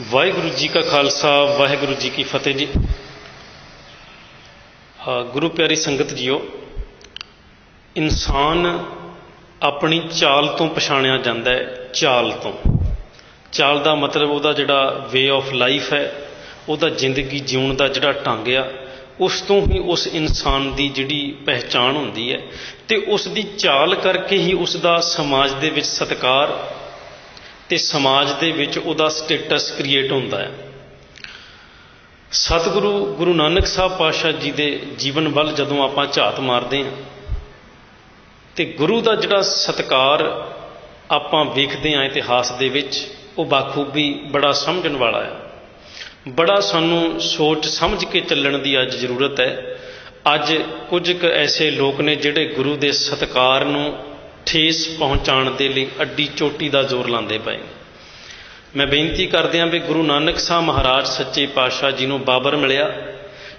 ਵਾਹਿਗੁਰੂ ਜੀ ਕਾ ਖਾਲਸਾ, ਵਾਹਿਗੁਰੂ ਜੀ ਕੀ ਫਤਿਹ ਜੀ। ਗੁਰੂ ਪਿਆਰੀ ਸੰਗਤ ਜੀਓ, ਇਨਸਾਨ ਆਪਣੀ ਚਾਲ ਤੋਂ ਪਛਾਣਿਆ ਜਾਂਦਾ ਹੈ, ਚਾਲ ਤੋਂ। ਚਾਲ ਦਾ ਮਤਲਬ ਉਹਦਾ ਜਿਹੜਾ ਵੇ ਆਫ ਲਾਈਫ ਹੈ, ਉਹਦਾ ਜ਼ਿੰਦਗੀ ਜਿਉਣ ਦਾ ਜਿਹੜਾ ਢੰਗ ਆ, ਉਸ ਤੋਂ ਹੀ ਉਸ ਇਨਸਾਨ ਦੀ ਜਿਹੜੀ ਪਹਿਚਾਣ ਹੁੰਦੀ ਹੈ ਤੇ ਉਸ ਦੀ ਚਾਲ ਕਰਕੇ ਹੀ ਉਸ ਦਾ ਸਮਾਜ ਦੇ ਵਿੱਚ ਸਤਿਕਾਰ ਤੇ ਸਮਾਜ ਦੇ ਵਿੱਚ ਉਹਦਾ ਸਟੇਟਸ ਕ੍ਰੀਏਟ ਹੁੰਦਾ ਹੈ। ਸਤਿਗੁਰੂ ਗੁਰੂ ਨਾਨਕ ਸਾਹਿਬ ਪਾਤਸ਼ਾਹ ਜੀ ਦੇ ਜੀਵਨ ਵੱਲ ਜਦੋਂ ਆਪਾਂ ਝਾਤ ਮਾਰਦੇ ਹਾਂ, ਤੇ ਗੁਰੂ ਦਾ ਜਿਹੜਾ ਸਤਿਕਾਰ ਆਪਾਂ ਵੇਖਦੇ ਹਾਂ ਇਤਿਹਾਸ ਦੇ ਵਿੱਚ, ਉਹ ਬਾਖੂਬੀ ਬੜਾ ਸਮਝਣ ਵਾਲਾ ਹੈ। ਬੜਾ ਸਾਨੂੰ ਸੋਚ ਸਮਝ ਕੇ ਚੱਲਣ ਦੀ ਅੱਜ ਜ਼ਰੂਰਤ ਹੈ। ਅੱਜ ਕੁਝ ਕੁ ਐਸੇ ਲੋਕ ਨੇ ਜਿਹੜੇ ਗੁਰੂ ਦੇ ਸਤਿਕਾਰ ਨੂੰ ਠੇਸ ਪਹੁੰਚਾਉਣ ਦੇ ਲਈ ਅੱਡੀ ਚੋਟੀ ਦਾ ਜ਼ੋਰ ਲਾਉਂਦੇ ਪਏ। ਮੈਂ ਬੇਨਤੀ ਕਰਦਿਆਂ ਵੀ ਗੁਰੂ ਨਾਨਕ ਸਾਹਿਬ ਮਹਾਰਾਜ ਸੱਚੇ ਪਾਤਸ਼ਾਹ ਜੀ ਨੂੰ ਬਾਬਰ ਮਿਲਿਆ।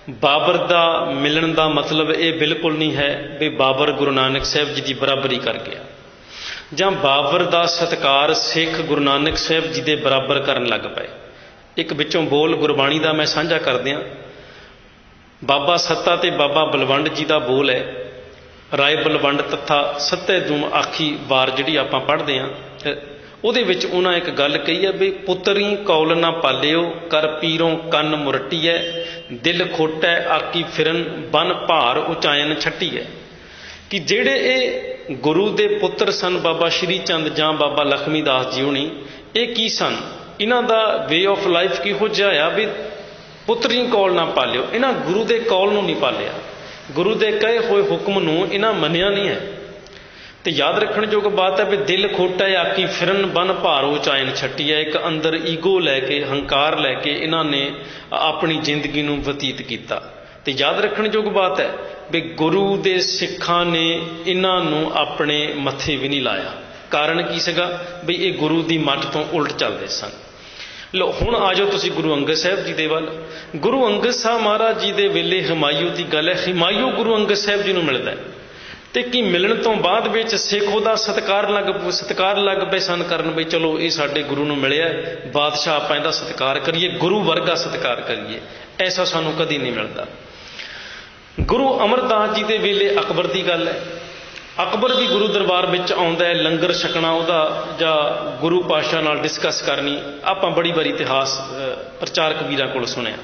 ਬਾਬਰ ਦਾ ਮਿਲਣ ਦਾ ਮਤਲਬ ਇਹ ਬਿਲਕੁਲ ਨਹੀਂ ਹੈ ਵੀ ਬਾਬਰ ਗੁਰੂ ਨਾਨਕ ਸਾਹਿਬ ਜੀ ਦੀ ਬਰਾਬਰੀ ਕਰ ਗਿਆ ਜਾਂ ਬਾਬਰ ਦਾ ਸਤਕਾਰ ਸਿੱਖ ਗੁਰੂ ਨਾਨਕ ਸਾਹਿਬ ਜੀ ਦੇ ਬਰਾਬਰ ਕਰਨ ਲੱਗ ਪਏ। ਇੱਕ ਵਿੱਚੋਂ ਬੋਲ ਗੁਰਬਾਣੀ ਦਾ ਮੈਂ ਸਾਂਝਾ ਕਰਦਿਆਂ, ਬਾਬਾ ਸੱਤਾ ਤੇ ਬਾਬਾ ਬਲਵੰਡ ਜੀ ਦਾ ਬੋਲ ਹੈ ਰਾਏ ਬਲਵੰਡ ਤੱਥਾ ਸੱਤੇ ਦੂਮ ਆਖੀ ਵਾਰ ਜਿਹੜੀ ਆਪਾਂ ਪੜ੍ਹਦੇ ਆਂ ਉਹਦੇ ਵਿੱਚ ਉਹਨਾਂ ਇੱਕ ਗੱਲ ਕਹੀ ਹੈ ਵੀ ਪੁੱਤਰੀ ਕੌਲ ਨਾ ਪਾਲਿਓ, ਕਰ ਪੀਰੋਂ ਕੰਨ ਮੁਰਟੀਐ, ਦਿਲ ਖੋਟੈ, ਆਕੀ ਫਿਰਨ, ਬਨ ਭਾਰ ਉਚਾਇਨ ਛੱਟੀਐ। ਕਿ ਜਿਹੜੇ ਇਹ ਗੁਰੂ ਦੇ ਪੁੱਤਰ ਸਨ ਬਾਬਾ ਸ਼੍ਰੀ ਚੰਦ ਜਾਂ ਬਾਬਾ ਲਖਮੀ ਦਾਸ ਜੀ ਹੁਣੀ, ਇਹ ਕੀ ਸਨ? ਇਹਨਾਂ ਦਾ ਵੇ ਆਫ ਲਾਈਫ ਕਿਹੋ ਜਿਹਾ ਆ ਵੀ ਪੁੱਤਰੀ ਕੌਲ ਨਾ ਪਾਲਿਓ, ਇਹਨਾਂ ਗੁਰੂ ਦੇ ਕੌਲ ਨੂੰ ਨਹੀਂ ਪਾਲਿਆ। ਗੁਰੂ ਦੇ ਕਹੇ ਹੋਏ ਹੁਕਮ ਨੂੰ ਇਹਨਾਂ ਮੰਨਿਆ ਨਹੀਂ ਹੈ। ਤੇ ਯਾਦ ਰੱਖਣ ਯੋਗ ਬਾਤ ਹੈ ਵੀ ਦਿਲ ਖੋਟਾ ਹੈ ਆਕੀ ਫਿਰਨ ਬਨ ਭਾਰੋ ਚਾਇਨ ਛੱਟੀ ਹੈ ਇੱਕ ਅੰਦਰ ਈਗੋ ਲੈ ਕੇ, ਹੰਕਾਰ ਲੈ ਕੇ ਇਹਨਾਂ ਨੇ ਆਪਣੀ ਜ਼ਿੰਦਗੀ ਨੂੰ ਬਤੀਤ ਕੀਤਾ। ਤੇ ਯਾਦ ਰੱਖਣ ਯੋਗ ਬਾਤ ਹੈ ਵੀ ਗੁਰੂ ਦੇ ਸਿੱਖਾਂ ਨੇ ਇਹਨਾਂ ਨੂੰ ਆਪਣੇ ਮੱਥੇ ਵੀ ਨਹੀਂ ਲਾਇਆ। ਕਾਰਨ ਕੀ ਸੀਗਾ? ਵੀ ਇਹ ਗੁਰੂ ਦੀ ਮੱਠ ਤੋਂ ਉਲਟ ਚੱਲਦੇ ਸਨ। ਲੋ, ਹੁਣ ਆ ਜਾਓ ਤੁਸੀਂ ਗੁਰੂ ਅੰਗਦ ਸਾਹਿਬ ਜੀ ਦੇ ਵੱਲ। ਗੁਰੂ ਅੰਗਦ ਸਾਹਿਬ ਮਹਾਰਾਜ ਜੀ ਦੇ ਵੇਲੇ ਹਮਾਯੂ ਦੀ ਗੱਲ ਹੈ ਹਮਾਯੂ ਗੁਰੂ ਅੰਗਦ ਸਾਹਿਬ ਜੀ ਨੂੰ ਮਿਲਦਾ ਹੈ। ਤੇ ਕੀ ਮਿਲਣ ਤੋਂ ਬਾਅਦ ਵਿੱਚ ਸਿੱਖ ਉਹਦਾ ਸਤਿਕਾਰ ਲੱਗ ਸਤਿਕਾਰ ਲੱਗ ਪਏ ਸਨ ਕਰਨ ਵੀ ਚਲੋ ਇਹ ਸਾਡੇ ਗੁਰੂ ਨੂੰ ਮਿਲਿਆ ਬਾਦਸ਼ਾਹ ਆਪਾਂ ਇਹਦਾ ਸਤਿਕਾਰ ਕਰੀਏ, ਗੁਰੂ ਵਰਗਾ ਸਤਿਕਾਰ ਕਰੀਏ, ਐਸਾ ਸਾਨੂੰ ਕਦੀ ਨਹੀਂ ਮਿਲਦਾ। ਗੁਰੂ ਅਮਰਦਾਸ ਜੀ ਦੇ ਵੇਲੇ ਅਕਬਰ ਦੀ ਗੱਲ ਹੈ ਅਕਬਰ ਵੀ ਗੁਰੂ ਦਰਬਾਰ ਵਿੱਚ ਆਉਂਦਾ ਹੈ, ਲੰਗਰ ਛਕਣਾ, ਉਹਦਾ ਜਾਂ ਗੁਰੂ ਪਾਸ਼ਾ ਨਾਲ ਡਿਸਕਸ ਕਰਨੀ, ਆਪਾਂ ਬੜੀ ਵਾਰੀ ਇਤਿਹਾਸ ਪ੍ਰਚਾਰਕ ਵੀਰਾਂ ਕੋਲ ਸੁਣਿਆ।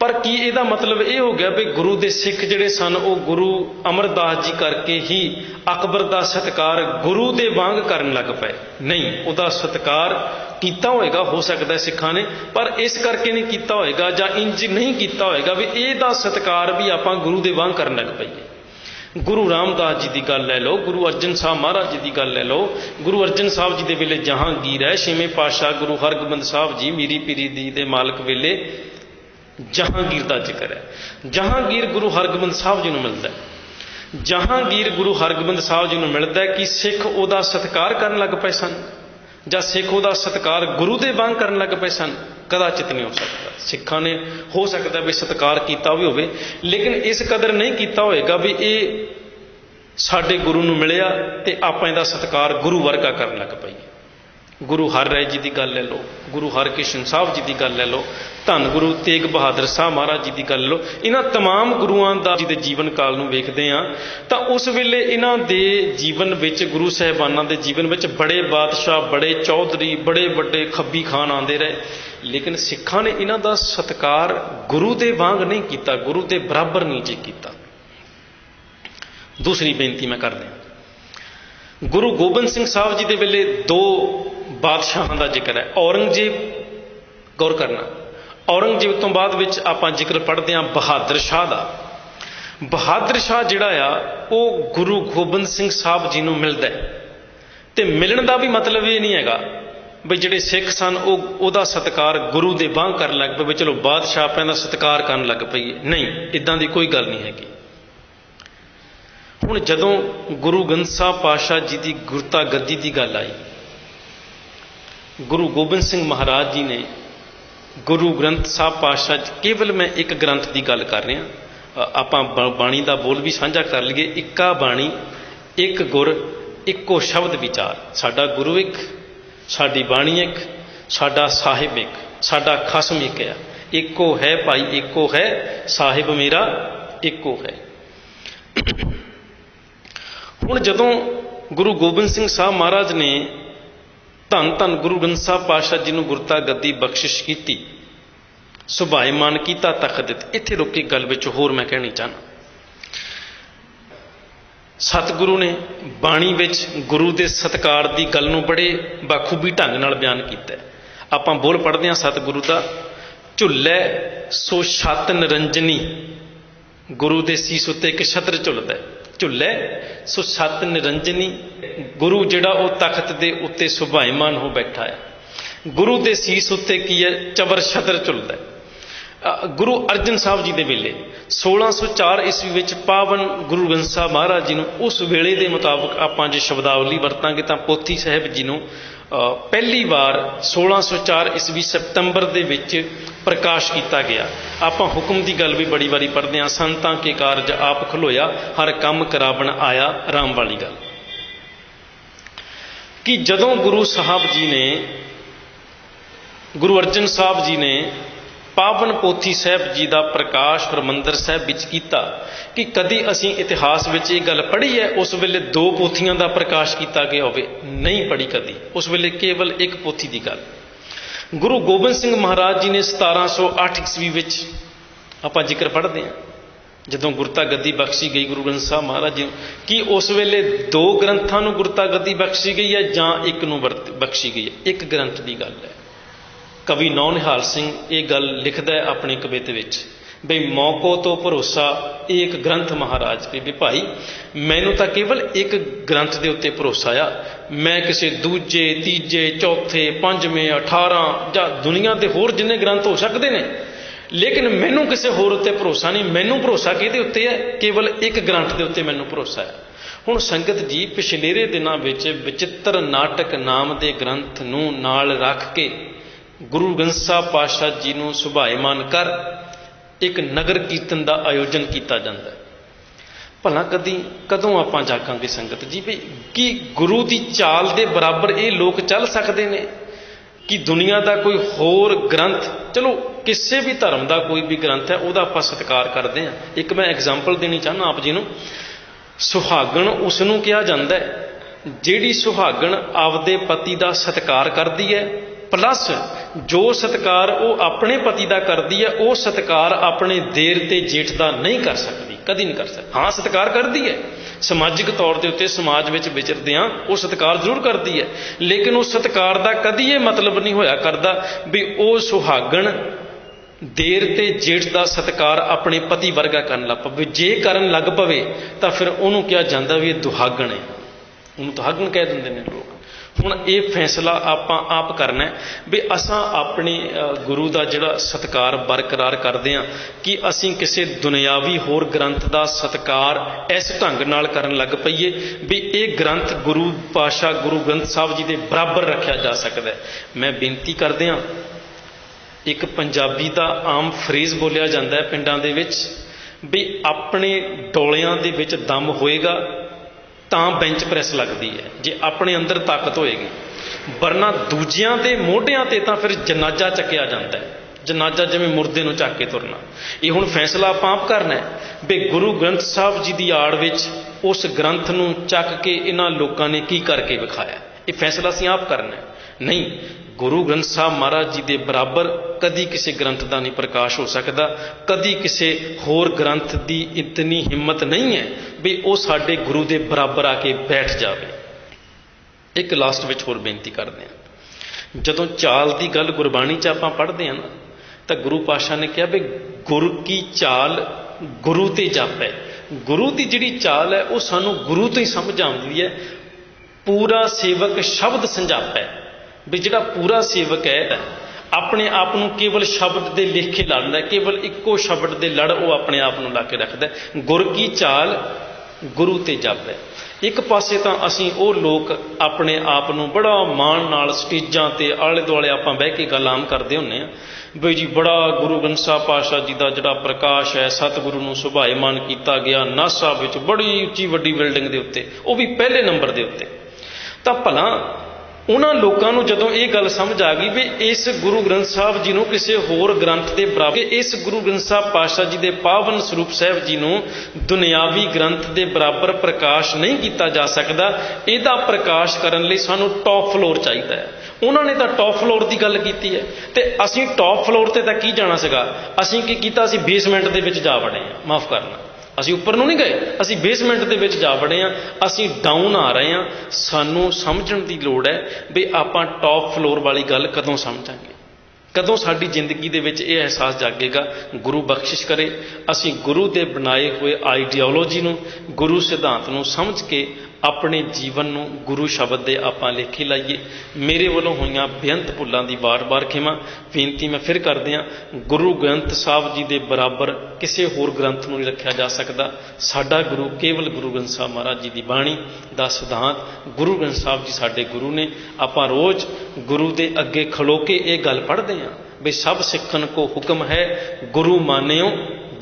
ਪਰ ਕੀ ਇਹਦਾ ਮਤਲਬ ਇਹ ਹੋ ਗਿਆ ਵੀ ਗੁਰੂ ਦੇ ਸਿੱਖ ਜਿਹੜੇ ਸਨ, ਉਹ ਗੁਰੂ ਅਮਰਦਾਸ ਜੀ ਕਰਕੇ ਹੀ ਅਕਬਰ ਦਾ ਸਤਿਕਾਰ ਗੁਰੂ ਦੇ ਵਾਂਗ ਕਰਨ ਲੱਗ ਪਏ? ਨਹੀਂ, ਉਹਦਾ ਸਤਿਕਾਰ ਕੀਤਾ ਹੋਏਗਾ, ਹੋ ਸਕਦਾ ਸਿੱਖਾਂ ਨੇ, ਪਰ ਇਸ ਕਰਕੇ ਨਹੀਂ ਕੀਤਾ ਹੋਏਗਾ ਜਾਂ ਇੰਜ ਨਹੀਂ ਕੀਤਾ ਹੋਏਗਾ ਵੀ ਇਹਦਾ ਸਤਿਕਾਰ ਵੀ ਆਪਾਂ ਗੁਰੂ ਦੇ ਵਾਂਗ ਕਰਨ ਲੱਗ ਪਈਏ। ਗੁਰੂ ਰਾਮਦਾਸ ਜੀ ਦੀ ਗੱਲ ਲੈ ਲਓ, ਗੁਰੂ ਅਰਜਨ ਸਾਹਿਬ ਮਹਾਰਾਜ ਜੀ ਦੀ ਗੱਲ ਲੈ ਲਓ। ਗੁਰੂ ਅਰਜਨ ਸਾਹਿਬ ਜੀ ਦੇ ਵੇਲੇ ਜਹਾਂਗੀਰ ਹੈ, ਛੇਵੇਂ ਪਾਤਸ਼ਾਹ ਗੁਰੂ ਹਰਗੋਬਿੰਦ ਸਾਹਿਬ ਜੀ ਮੀਰੀ ਪੀਰੀ ਦੀ ਦੇ ਮਾਲਕ ਵੇਲੇ ਜਹਾਂਗੀਰ ਦਾ ਜ਼ਿਕਰ ਹੈ। ਜਹਾਂਗੀਰ ਗੁਰੂ ਹਰਗੋਬਿੰਦ ਸਾਹਿਬ ਜੀ ਨੂੰ ਮਿਲਦਾ ਹੈ। ਜਹਾਂਗੀਰ ਗੁਰੂ ਹਰਗੋਬਿੰਦ ਸਾਹਿਬ ਜੀ ਨੂੰ ਮਿਲਦਾ ਹੈ ਕਿ ਸਿੱਖ ਉਹਦਾ ਸਤਿਕਾਰ ਕਰਨ ਲੱਗ ਪਏ ਸਨ ਜਾਂ ਸਿੱਖ ਉਹਦਾ ਸਤਿਕਾਰ ਗੁਰੂ ਦੇ ਵਾਂਗ ਕਰਨ ਲੱਗ ਪਏ ਸਨ, ਕਦਾਚਿਤ ਨਹੀਂ ਹੋ ਸਕਦਾ। ਸਿੱਖਾਂ ਨੇ ਹੋ ਸਕਦਾ ਵੀ ਸਤਿਕਾਰ ਕੀਤਾ ਵੀ ਹੋਵੇ, ਲੇਕਿਨ ਇਸ ਕਦਰ ਨਹੀਂ ਕੀਤਾ ਹੋਏਗਾ ਵੀ ਇਹ ਸਾਡੇ ਗੁਰੂ ਨੂੰ ਮਿਲਿਆ ਤੇ ਆਪਾਂ ਇਹਦਾ ਸਤਿਕਾਰ ਗੁਰੂ ਵਰਗਾ ਕਰਨ ਲੱਗ ਪਈਏ। ਗੁਰੂ ਹਰ ਰਾਏ ਜੀ ਦੀ ਗੱਲ ਲੈ ਲਓ ਗੁਰੂ ਹਰਕ੍ਰਿਸ਼ਨ ਸਾਹਿਬ ਜੀ ਦੀ ਗੱਲ ਲੈ ਲਓ ਧੰਨ ਗੁਰੂ ਤੇਗ ਬਹਾਦਰ ਸਾਹਿਬ ਮਹਾਰਾਜ ਜੀ ਦੀ ਗੱਲ ਲਓ ਇਹਨਾਂ तमाम ਗੁਰੂਆਂ ਦਾ ਜੀ ਦੇ ਜੀਵਨ ਕਾਲ ਨੂੰ ਵੇਖਦੇ ਆ ਤਾਂ ਉਸ ਵੇਲੇ ਇਹਨਾਂ ਦੇ ਜੀਵਨ ਵਿੱਚ ਗੁਰੂ ਸਾਹਿਬਾਨਾਂ ਦੇ ਜੀਵਨ ਵਿੱਚ ਬੜੇ ਬਾਦਸ਼ਾਹ ਬੜੇ ਚੌਧਰੀ ਬੜੇ ਵੱਡੇ ਖੱਬੀ ਖਾਨ ਆਉਂਦੇ ਰਹੇ ਲੇਕਿਨ ਸਿੱਖਾਂ ਨੇ ਇਹਨਾਂ ਦਾ ਸਤਕਾਰ ਗੁਰੂ ਦੇ ਵਾਂਗ ਨਹੀਂ ਕੀਤਾ ਗੁਰੂ ਦੇ ਬਰਾਬਰ ਨਹੀਂ ਜੀ ਕੀਤਾ ਦੂਸਰੀ ਬੇਨਤੀ ਮੈਂ ਕਰਦਾ ਗੁਰੂ ਗੋਬਿੰਦ ਸਿੰਘ ਸਾਹਿਬ ਜੀ ਦੇ ਵੇਲੇ ਦੋ ਬਾਦਸ਼ਾਹਾਂ ਦਾ ਜ਼ਿਕਰ ਹੈ। ਔਰੰਗਜ਼ੇਬ ਗੌਰ ਕਰਨਾ। ਔਰੰਗਜ਼ੇਬ ਤੋਂ ਬਾਅਦ ਵਿੱਚ ਆਪਾਂ ਜ਼ਿਕਰ ਪੜ੍ਹਦੇ ਹਾਂ ਬਹਾਦਰ ਸ਼ਾਹ ਦਾ। ਬਹਾਦਰ ਸ਼ਾਹ ਜਿਹੜਾ ਆ, ਉਹ ਗੁਰੂ ਗੋਬਿੰਦ ਸਿੰਘ ਸਾਹਿਬ ਜੀ ਨੂੰ ਮਿਲਦਾ ਹੈ। ਤੇ ਮਿਲਣ ਦਾ ਵੀ ਮਤਲਬ ਇਹ ਨਹੀਂ ਹੈਗਾ ਵੀ ਜਿਹੜੇ ਸਿੱਖ ਸਨ, ਉਹ ਉਹਦਾ ਸਤਿਕਾਰ ਗੁਰੂ ਦੇ ਵਾਂਗ ਕਰਨ ਲੱਗ ਪਏ ਵੀ ਚਲੋ ਬਾਦਸ਼ਾਹ ਆਪਾਂ ਦਾ ਸਤਿਕਾਰ ਕਰਨ ਲੱਗ ਪਈਏ। ਨਹੀਂ ਇਦਾਂ ਦੀ ਕੋਈ ਗੱਲ ਨਹੀਂ ਹੈਗੀ। ਹੁਣ ਜਦੋਂ ਗੁਰੂ ਗ੍ਰੰਥ ਸਾਹਿਬ ਪਾਤਸ਼ਾਹ ਜੀ ਦੀ ਗੁਰਤਾ ਗੱਦੀ ਦੀ ਗੱਲ ਆਈ ਗੁਰੂ ਗੋਬਿੰਦ ਸਿੰਘ ਮਹਾਰਾਜ ਜੀ ਨੇ ਗੁਰੂ ਗ੍ਰੰਥ ਸਾਹਿਬ ਪਾਤਸ਼ਾਹ 'ਚ ਕੇਵਲ ਮੈਂ ਇੱਕ ਗ੍ਰੰਥ ਦੀ ਗੱਲ ਕਰ ਰਿਹਾ। ਆਪਾਂ ਬ- ਬਾਣੀ ਦਾ ਬੋਲ ਵੀ ਸਾਂਝਾ ਕਰ ਲਈਏ। ਇੱਕਾ ਬਾਣੀ, ਇੱਕ ਗੁਰ, ਇੱਕੋ ਸ਼ਬਦ ਵਿਚਾਰ। ਸਾਡਾ ਗੁਰੂ ਇੱਕ, ਸਾਡੀ ਬਾਣੀ ਇੱਕ, ਸਾਡਾ ਸਾਹਿਬ ਇੱਕ, ਸਾਡਾ ਖਸਮ ਇੱਕ ਹੈ ਇੱਕੋ ਹੈ ਭਾਈ, ਇੱਕੋ ਹੈ ਸਾਹਿਬ ਮੇਰਾ, ਇੱਕੋ ਹੈ। ਹੁਣ ਜਦੋਂ ਗੁਰੂ ਗੋਬਿੰਦ ਸਿੰਘ ਸਾਹਿਬ ਮਹਾਰਾਜ ਨੇ ਧੰਨ ਧੰਨ ਗੁਰੂ ਗ੍ਰੰਥ ਸਾਹਿਬ ਪਾਤਸ਼ਾਹ ਜੀ ਨੂੰ ਗੁਰਤਾ ਗੱਦੀ ਬਖਸ਼ਿਸ਼ ਕੀਤੀ। ਸੁਭਾਏਮਾਨ ਕੀਤਾ ਤਖਤ ਇੱਥੇ ਰੁਕ ਕੇ ਗੱਲ ਵਿੱਚ ਹੋਰ ਮੈਂ ਕਹਿਣੀ ਚਾਹਨਾ ਸਤਿਗੁਰੂ ਨੇ ਬਾਣੀ ਵਿੱਚ ਗੁਰੂ ਦੇ ਸਤਕਾਰ ਦੀ ਗੱਲ ਨੂੰ ਬੜੇ ਬਾਖੂਬੀ ਢੰਗ ਨਾਲ ਬਿਆਨ ਕੀਤਾ ਆਪਾਂ ਬੋਲ ਪੜ੍ਹਦੇ ਹਾਂ ਸਤਿਗੁਰੂ ਦਾ, ਝੁੱਲੇ ਸੋ ਛਤ ਨਿਰੰਜਨੀ। ਗੁਰੂ ਦੇ ਸੀਸ ਉੱਤੇ ਇੱਕ ਛਤਰ ਝੁੱਲਦਾ ਹੈ। ਝੁੱਲੇ ਸੋ ਛਤ ਨਿਰੰਜਨੀ ਗੁਰੂ ਜਿਹੜਾ ਉਹ ਤਖਤ ਦੇ ਉੱਤੇ ਸੁਭਾਈਮਾਨ ਹੋ ਬੈਠਾ ਹੈ। ਗੁਰੂ ਦੇ ਸੀਸ ਉੱਤੇ ਕੀ ਹੈ? ਚਬਰ ਛਤਰ ਝੁੱਲਦਾ ਹੈ। ਗੁਰੂ ਅਰਜਨ ਸਾਹਿਬ ਜੀ ਦੇ ਵੇਲੇ 1604 ਈਸਵੀ ਵਿੱਚ ਪਾਵਨ ਗੁਰੂ ਗ੍ਰੰਥ ਸਾਹਿਬ ਮਹਾਰਾਜ ਜੀ ਨੂੰ ਉਸ ਵੇਲੇ ਦੇ ਮੁਤਾਬਕ ਆਪਾਂ ਜੇ ਸ਼ਬਦਾਵਲੀ ਵਰਤਾਂਗੇ ਤਾਂ ਪੋਥੀ ਸਾਹਿਬ ਜੀ ਨੂੰ ਪਹਿਲੀ ਵਾਰ 1604 ਈਸਵੀ ਸਤੰਬਰ ਦੇ ਵਿੱਚ ਪ੍ਰਕਾਸ਼ ਕੀਤਾ ਗਿਆ। ਆਪਾਂ ਹੁਕਮ ਦੀ ਗੱਲ ਵੀ ਬੜੀ ਵਾਰੀ ਪੜ੍ਹਦੇ ਹਾਂ, ਸੰਤਾਂ ਕੇ ਕਾਰਜ ਆਪ ਖਲੋਇਆ, ਹਰ ਕੰਮ ਕਰਾਵਣ ਆਇਆ, ਰਾਮ ਵਾਲੀ ਗੱਲ। ਕਿ ਜਦੋਂ ਗੁਰੂ ਸਾਹਿਬ ਜੀ ਨੇ, ਗੁਰੂ ਅਰਜਨ ਸਾਹਿਬ ਜੀ ਨੇ ਪਾਵਨ ਪੋਥੀ ਸਾਹਿਬ ਜੀ ਦਾ ਪ੍ਰਕਾਸ਼ ਹਰਮੰਦਰ ਸਾਹਿਬ ਵਿੱਚ ਕੀਤਾ, ਕਿ ਕਦੀ ਅਸੀਂ ਇਤਿਹਾਸ ਵਿੱਚ ਇਹ ਗੱਲ ਪੜ੍ਹੀ ਹੈ, ਉਸ ਵੇਲੇ ਦੋ ਪੋਥੀਆਂ ਦਾ ਪ੍ਰਕਾਸ਼ ਕੀਤਾ ਗਿਆ ਹੋਵੇ? ਨਹੀਂ ਪੜ੍ਹੀ ਕਦੀ। ਉਸ ਵੇਲੇ ਕੇਵਲ ਇੱਕ ਪੋਥੀ ਦੀ ਗੱਲ। ਗੁਰੂ ਗੋਬਿੰਦ ਸਿੰਘ ਮਹਾਰਾਜ ਜੀ ਨੇ 1708 ਈਸਵੀ ਵਿੱਚ ਆਪਾਂ ਜ਼ਿਕਰ ਪੜ੍ਹਦੇ ਹਾਂ। ਜਦੋਂ ਗੁਰਤਾ ਗੱਦੀ ਬਖਸ਼ੀ ਗਈ, ਗੁਰੂ ਗ੍ਰੰਥ ਸਾਹਿਬ ਮਹਾਰਾਜ ਜੀ ਕੀ ਉਸ ਵੇਲੇ ਦੋ ਗ੍ਰੰਥਾਂ ਨੂੰ ਗੁਰਤਾ ਗੱਦੀ ਬਖਸ਼ੀ ਗਈ ਹੈ ਜਾਂ ਇੱਕ ਨੂੰ ਵਰਤ- ਬਖਸ਼ੀ ਗਈ ਹੈ? ਇੱਕ ਗ੍ਰੰਥ ਦੀ ਗੱਲ ਹੈ। ਕਵੀ ਨੌ ਨਿਹਾਲ ਸਿੰਘ ਇਹ ਗੱਲ ਲਿਖਦਾ ਹੈ ਆਪਣੀ ਕਵਿਤਾ ਵਿੱਚ, ਬਈ ਮੌਕੋ ਤੋਂ ਭਰੋਸਾ ਇੱਕ ਗ੍ਰੰਥ ਮਹਾਰਾਜ ਤੇ ਵੀ ਭਾਈ, ਮੈਨੂੰ ਤਾਂ ਕੇਵਲ ਇੱਕ ਗ੍ਰੰਥ ਦੇ ਉੱਤੇ ਭਰੋਸਾ ਆ। ਮੈਂ ਕਿਸੇ ਦੂਜੇ, ਤੀਜੇ, ਚੌਥੇ, ਪੰਜਵੇਂ 18 ਜਾਂ ਦੁਨੀਆ ਦੇ ਹੋਰ ਜਿੰਨੇ ਗ੍ਰੰਥ ਹੋ ਸਕਦੇ ਨੇ ਲੇਕਿਨ ਮੈਨੂੰ ਕਿਸੇ ਹੋਰ ਉੱਤੇ ਭਰੋਸਾ ਨਹੀਂ। ਮੈਨੂੰ ਭਰੋਸਾ ਕਿਹਦੇ ਉੱਤੇ ਹੈ? ਕੇਵਲ ਇੱਕ ਗ੍ਰੰਥ ਦੇ ਉੱਤੇ ਮੈਨੂੰ ਭਰੋਸਾ ਹੈ। ਹੁਣ ਸੰਗਤ ਜੀ, ਪਿਛਲੇਰੇ ਦਿਨਾਂ ਵਿੱਚ ਵਿਚਿੱਤਰ ਨਾਟਕ ਨਾਮ ਦੇ ਗ੍ਰੰਥ ਨੂੰ ਨਾਲ ਰੱਖ ਕੇ ਗੁਰੂ ਗ੍ਰੰਥ ਸਾਹਿਬ ਪਾਤਸ਼ਾਹ ਜੀ ਨੂੰ ਸੁਭਾਏਮਾਨ ਕਰ ਇੱਕ ਨਗਰ ਕੀਰਤਨ ਦਾ ਆਯੋਜਨ ਕੀਤਾ ਜਾਂਦਾ ਹੈ। ਭਲਾ ਕਦੀ ਕਦੋਂ ਆਪਾਂ ਜਾਗਾਂਗੇ ਸੰਗਤ ਜੀ? ਵੀ ਕੀ ਗੁਰੂ ਦੀ ਚਾਲ ਦੇ ਬਰਾਬਰ ਇਹ ਲੋਕ ਚੱਲ ਸਕਦੇ ਨੇ? ਕਿ ਦੁਨੀਆ ਦਾ ਕੋਈ ਹੋਰ ਗ੍ਰੰਥ? ਚਲੋ ਕਿਸੇ ਵੀ ਧਰਮ ਦਾ ਕੋਈ ਵੀ ਗ੍ਰੰਥ ਹੈ, ਉਹਦਾ ਆਪਾਂ ਸਤਿਕਾਰ ਕਰਦੇ ਹਾਂ। ਇੱਕ ਮੈਂ ਐਗਜ਼ਾਮਪਲ ਦੇਣੀ ਚਾਹਨਾ ਆਪ ਜੀ ਨੂੰ। ਸੁਹਾਗਣ ਉਸ ਨੂੰ ਕਿਹਾ ਜਾਂਦਾ ਹੈ, ਜਿਹੜੀ ਸੁਹਾਗਣ ਆਪਦੇ ਪਤੀ ਦਾ ਸਤਿਕਾਰ ਕਰਦੀ ਹੈ ਪਲੱਸ ਜੋ ਸਤਿਕਾਰ ਉਹ ਆਪਣੇ ਪਤੀ ਦਾ ਕਰਦੀ ਹੈ, ਉਹ ਸਤਿਕਾਰ ਆਪਣੇ ਦੇਰ ਤੇ ਜੇਠ ਦਾ ਨਹੀਂ ਕਰ ਸਕਦੀ, ਕਦੀ ਨਹੀਂ ਕਰ ਸਕਦੀ। ਹਾਂ, ਸਤਿਕਾਰ ਕਰਦੀ ਹੈ। ਸਮਾਜਿਕ ਤੌਰ ਦੇ ਉੱਤੇ ਸਮਾਜ ਵਿੱਚ ਵਿਚਰਦੇ ਵਿਚਰਦਿਆਂ ਉਹ ਸਤਿਕਾਰ ਜ਼ਰੂਰ ਕਰਦੀ ਹੈ। ਲੇਕਿਨ ਉਹ ਸਤਿਕਾਰ ਦਾ ਕਦੀ ਇਹ ਮਤਲਬ ਨਹੀਂ ਹੋਇਆ ਕਰਦਾ ਵੀ ਉਹ ਸੁਹਾਗਣ ਦੇਰ ਤੇ ਜੇਠ ਦਾ ਸਤਿਕਾਰ ਆਪਣੇ ਪਤੀ ਵਰਗਾ ਕਰਨ ਲੱਗ ਪਵੇ। ਜੇ ਕਰਨ ਲੱਗ ਪਵੇ, ਤਾਂ ਫਿਰ ਉਹਨੂੰ ਕਿਹਾ ਜਾਂਦਾ ਵੀ ਇਹ ਦੁਹਾਗਣ ਹੈ। ਉਹਨੂੰ ਦੁਹਾਗਣ ਕਹਿ ਦਿੰਦੇ ਨੇ ਲੋਕ। ਹੁਣ ਇਹ ਫੈਸਲਾ ਆਪਾਂ ਆਪ ਕਰਨਾ ਹੈ ਵੀ ਅਸਾਂ ਆਪਣੇ ਗੁਰੂ ਦਾ ਜਿਹੜਾ ਸਤਕਾਰ ਬਰਕਰਾਰ ਕਰਦੇ ਹਾਂ ਕਿ ਅਸੀਂ ਕਿਸੇ ਦੁਨਿਆਵੀ ਹੋਰ ਗ੍ਰੰਥ ਦਾ ਸਤਕਾਰ ਇਸ ਢੰਗ ਨਾਲ ਕਰਨ ਲੱਗ ਪਈਏ ਵੀ ਇਹ ਗ੍ਰੰਥ ਗੁਰੂ ਪਾਸ਼ਾ ਗੁਰੂ ਗ੍ਰੰਥ ਸਾਹਿਬ ਜੀ ਦੇ ਬਰਾਬਰ ਰੱਖਿਆ ਜਾ ਸਕਦਾ ਹੈ। ਮੈਂ ਬੇਨਤੀ ਕਰਦੇ ਹਾਂ ਇੱਕ ਪੰਜਾਬੀ ਦਾ ਆਮ ਫਰੇਜ਼ ਬੋਲਿਆ ਜਾਂਦਾ ਹੈ ਪਿੰਡਾਂ ਦੇ ਵਿੱਚ ਵੀ ਆਪਣੇ ਡੋਲਿਆਂ ਦੇ ਵਿੱਚ ਦਮ ਹੋਏਗਾ ਤਾਂ ਬੈਂਚ ਪ੍ਰੈਸ ਲੱਗਦੀ ਹੈ, ਜੇ ਆਪਣੇ ਅੰਦਰ ਤਾਕਤ ਹੋਏਗੀ। ਵਰਨਾ ਦੂਜਿਆਂ ਦੇ ਮੋਢਿਆਂ ਤੇ ਤਾਂ ਫਿਰ ਜਨਾਜ਼ਾ ਚੱਕਿਆ ਜਾਂਦਾ ਹੈ। ਜਨਾਜ਼ਾ ਜਿਵੇਂ ਮੁਰਦੇ ਨੂੰ ਚੱਕ ਕੇ ਤੁਰਨਾ। ਇਹ ਹੁਣ ਫੈਸਲਾ ਆਪਾਂ ਆਪ ਕਰਨਾ ਹੈ ਵੀ ਗੁਰੂ ਗ੍ਰੰਥ ਸਾਹਿਬ ਜੀ ਦੀ ਆੜ ਵਿੱਚ ਉਸ ਗ੍ਰੰਥ ਨੂੰ ਚੱਕ ਕੇ ਇਹਨਾਂ ਲੋਕਾਂ ਨੇ ਕੀ ਕਰਕੇ ਵਿਖਾਇਆ। ਇਹ ਫੈਸਲਾ ਅਸੀਂ ਆਪ ਕਰਨਾ ਹੈ। ਨਹੀਂ ਗੁਰੂ ਗ੍ਰੰਥ ਸਾਹਿਬ ਮਹਾਰਾਜ ਜੀ ਦੇ ਬਰਾਬਰ ਕਦੀ ਕਿਸੇ ਗ੍ਰੰਥ ਦਾ ਨਹੀਂ ਪ੍ਰਕਾਸ਼ ਹੋ ਸਕਦਾ, ਕਦੀ ਕਿਸੇ ਹੋਰ ਗ੍ਰੰਥ ਦੀ ਇਤਨੀ ਹਿੰਮਤ ਨਹੀਂ ਹੈ ਵੀ ਉਹ ਸਾਡੇ ਗੁਰੂ ਦੇ ਬਰਾਬਰ ਆ ਕੇ ਬੈਠ ਜਾਵੇ। ਇੱਕ ਲਾਸਟ ਵਿੱਚ ਹੋਰ ਬੇਨਤੀ ਕਰਦੇ ਹਾਂ। ਜਦੋਂ ਚਾਲ ਦੀ ਗੱਲ ਗੁਰਬਾਣੀ 'ਚ ਆਪਾਂ ਪੜ੍ਹਦੇ ਹਾਂ ਨਾ, ਤਾਂ ਗੁਰੂ ਪਾਸ਼ਾ ਨੇ ਕਿਹਾ ਵੀ ਗੁਰ ਕੀ ਚਾਲ ਗੁਰੂ ਤੇ ਜਾਪੈ। ਗੁਰੂ ਦੀ ਜਿਹੜੀ ਚਾਲ ਹੈ, ਉਹ ਸਾਨੂੰ ਗੁਰੂ ਤੋਂ ਹੀ ਸਮਝ ਆਉਂਦੀ ਹੈ। ਪੂਰਾ ਸੇਵਕ ਸ਼ਬਦ ਸੰਜਾਪੈ। ਵੀ ਜਿਹੜਾ ਪੂਰਾ ਸੇਵਕ ਹੈ, ਆਪਣੇ ਆਪ ਨੂੰ ਕੇਵਲ ਸ਼ਬਦ ਦੇ ਲੇਖੇ ਲੜਦਾ ਕੇਵਲ ਇੱਕੋ ਸ਼ਬਦ ਦੇ ਲੜ ਉਹ ਆਪਣੇ ਆਪ ਨੂੰ ਲਾ ਕੇ ਰੱਖਦਾ ਗੁਰ ਕੀ ਚਾਲ, ਗੁਰੂ ਤੇ ਜਾਪੈ ਇੱਕ ਪਾਸੇ ਤਾਂ ਅਸੀਂ ਉਹ ਲੋਕ ਆਪਣੇ ਆਪ ਨੂੰ ਬੜਾ ਮਾਣ ਨਾਲ ਸਟੇਜਾਂ ਤੇ ਆਲੇ ਦੁਆਲੇ ਆਪਾਂ ਬਹਿ ਕੇ ਗੱਲ ਕਰਦੇ ਹੁੰਨੇ ਆ ਬਈ ਜੀ, ਬੜਾ ਗੁਰੂ ਗ੍ਰੰਥ ਸਾਹਿਬ ਪਾਤਸ਼ਾਹ ਜੀ ਦਾ ਜਿਹੜਾ ਪ੍ਰਕਾਸ਼ ਹੈ, ਸਤਿਗੁਰੂ ਨੂੰ ਸੁਭਾਏਮਾਨ ਕੀਤਾ ਗਿਆ ਨਾਸਾ ਵਿੱਚ ਬੜੀ ਉੱਚੀ ਵੱਡੀ ਬਿਲਡਿੰਗ ਦੇ ਉੱਤੇ, ਉਹ ਵੀ ਪਹਿਲੇ ਨੰਬਰ ਦੇ ਉੱਤੇ। ਤਾਂ ਭਲਾ ਉਹਨਾਂ ਲੋਕਾਂ ਨੂੰ ਜਦੋਂ ਇਹ ਗੱਲ ਸਮਝ ਆ ਗਈ ਵੀ ਇਸ ਗੁਰੂ ਗ੍ਰੰਥ ਸਾਹਿਬ ਜੀ ਨੂੰ ਕਿਸੇ ਹੋਰ ਗ੍ਰੰਥ ਦੇ ਬਰਾਬਰ ਇਸ ਗੁਰੂ ਗ੍ਰੰਥ ਸਾਹਿਬ ਪਾਤਸ਼ਾਹ ਜੀ ਦੇ ਪਾਵਨ ਸਰੂਪ ਸਾਹਿਬ ਜੀ ਨੂੰ ਦੁਨਿਆਵੀ ਗ੍ਰੰਥ ਦੇ ਬਰਾਬਰ ਪ੍ਰਕਾਸ਼ ਨਹੀਂ ਕੀਤਾ ਜਾ ਸਕਦਾ, ਇਹਦਾ ਪ੍ਰਕਾਸ਼ ਕਰਨ ਲਈ ਸਾਨੂੰ ਟੌਪ ਫਲੋਰ ਚਾਹੀਦਾ ਹੈ। ਉਹਨਾਂ ਨੇ ਤਾਂ ਟੌਪ ਫਲੋਰ ਦੀ ਗੱਲ ਕੀਤੀ ਹੈ। ਤੇ ਅਸੀਂ ਟੌਪ ਫਲੋਰ ਤੇ ਤਾਂ ਕੀ ਜਾਣਾ ਸੀਗਾ? ਅਸੀਂ ਕੀ ਕੀਤਾ ਅਸੀਂ ਬੇਸਮੈਂਟ ਦੇ ਵਿੱਚ ਜਾ ਵੜੇ ਹਾਂ। ਮਾਫ ਕਰਨਾ। ਅਸੀਂ ਉੱਪਰ ਨੂੰ ਨਹੀਂ ਗਏ, ਅਸੀਂ ਬੇਸਮੈਂਟ ਦੇ ਵਿੱਚ ਜਾ ਵੜੇ ਹਾਂ, ਅਸੀਂ ਡਾਊਨ ਆ ਰਹੇ ਹਾਂ। ਸਾਨੂੰ ਸਮਝਣ ਦੀ ਲੋੜ ਹੈ ਵੀ ਆਪਾਂ ਟੌਪ ਫਲੋਰ ਵਾਲੀ ਗੱਲ ਕਦੋਂ ਸਮਝਾਂਗੇ। ਕਦੋਂ ਸਾਡੀ ਜ਼ਿੰਦਗੀ ਦੇ ਵਿੱਚ ਇਹ ਅਹਿਸਾਸ ਜਾਗੇਗਾ, ਗੁਰੂ ਬਖਸ਼ਿਸ਼ ਕਰੇ। ਅਸੀਂ ਗੁਰੂ ਦੇ ਬਣਾਏ ਹੋਏ ਆਈਡੀਓਲੋਜੀ ਨੂੰ, ਗੁਰੂ ਸਿਧਾਂਤ ਨੂੰ ਸਮਝ ਕੇ ਆਪਣੇ ਜੀਵਨ ਨੂੰ ਗੁਰੂ ਸ਼ਬਦ ਦੇ ਆਪਾਂ ਲੇਖੇ ਲਾਈਏ। ਮੇਰੇ ਵੱਲੋਂ ਹੋਈਆਂ ਬੇਅੰਤ ਭੁੱਲਾਂ ਦੀ ਵਾਰ-ਵਾਰ ਖਿਮਾ। ਬੇਨਤੀ ਮੈਂ ਫਿਰ ਕਰਦੇ ਹਾਂ, ਗੁਰੂ ਗ੍ਰੰਥ ਸਾਹਿਬ ਜੀ ਦੇ ਬਰਾਬਰ ਕਿਸੇ ਹੋਰ ਗ੍ਰੰਥ ਨੂੰ ਨਹੀਂ ਰੱਖਿਆ ਜਾ ਸਕਦਾ। ਸਾਡਾ ਗੁਰੂ ਕੇਵਲ ਗੁਰੂ ਗ੍ਰੰਥ ਸਾਹਿਬ ਮਹਾਰਾਜ ਜੀ ਦੀ ਬਾਣੀ ਦਾ ਸਿਧਾਂਤ, ਗੁਰੂ ਗ੍ਰੰਥ ਸਾਹਿਬ ਜੀ ਸਾਡੇ ਗੁਰੂ ਨੇ। ਆਪਾਂ ਰੋਜ਼ ਗੁਰੂ ਦੇ ਅੱਗੇ ਖਲੋ ਕੇ ਇਹ ਗੱਲ ਪੜ੍ਹਦੇ ਹਾਂ ਵੀ ਸਭ ਸਿੱਖਣ ਕੋ ਹੁਕਮ ਹੈ, ਗੁਰੂ ਮਾਨਿਓ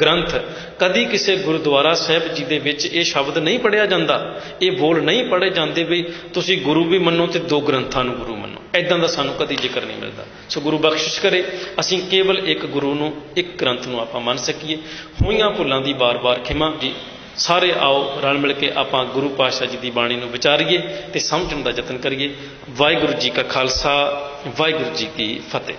ਗ੍ਰੰਥ, ਕਦੀ ਕਿਸੇ ਗੁਰਦੁਆਰਾ ਸਾਹਿਬ ਜੀ ਦੇ ਵਿੱਚ ਇਹ ਸ਼ਬਦ ਨਹੀਂ ਪੜਿਆ ਜਾਂਦਾ। ਇਹ ਬੋਲ ਨਹੀਂ ਪੜੇ ਜਾਂਦੇ ਵੀ ਤੁਸੀਂ ਗੁਰੂ ਵੀ ਮੰਨੋ ਤੇ ਦੋ ਗ੍ਰੰਥਾਂ ਨੂੰ ਗੁਰੂ ਮੰਨੋ। ਐਦਾਂ ਦਾ ਸਾਨੂੰ ਕਦੀ ਜ਼ਿਕਰ ਨਹੀਂ ਮਿਲਦਾ। ਸੋ ਗੁਰੂ ਬਖਸ਼ਿਸ਼ ਕਰੇ, ਅਸੀਂ ਕੇਵਲ ਇੱਕ ਗੁਰੂ ਨੂੰ, ਇੱਕ ਗ੍ਰੰਥ ਨੂੰ ਆਪਾਂ ਮੰਨ ਸਕੀਏ। ਹੋਈਆਂ ਭੁੱਲਾਂ ਦੀ ਬਾਰ-ਬਾਰ ਖਿਮਾ ਜੀ। ਸਾਰੇ ਆਓ, ਰਲ ਮਿਲ ਕੇ ਆਪਾਂ ਗੁਰੂ ਪਾਤਸ਼ਾਹ ਜੀ ਦੀ ਬਾਣੀ ਨੂੰ ਵਿਚਾਰੀਏ ਤੇ ਸਮਝਣ ਦਾ ਯਤਨ ਕਰੀਏ। ਵਾਹਿਗੁਰੂ ਜੀ ਕਾ ਖਾਲਸਾ, ਵਾਹਿਗੁਰੂ ਜੀ ਕੀ ਫਤਿਹ।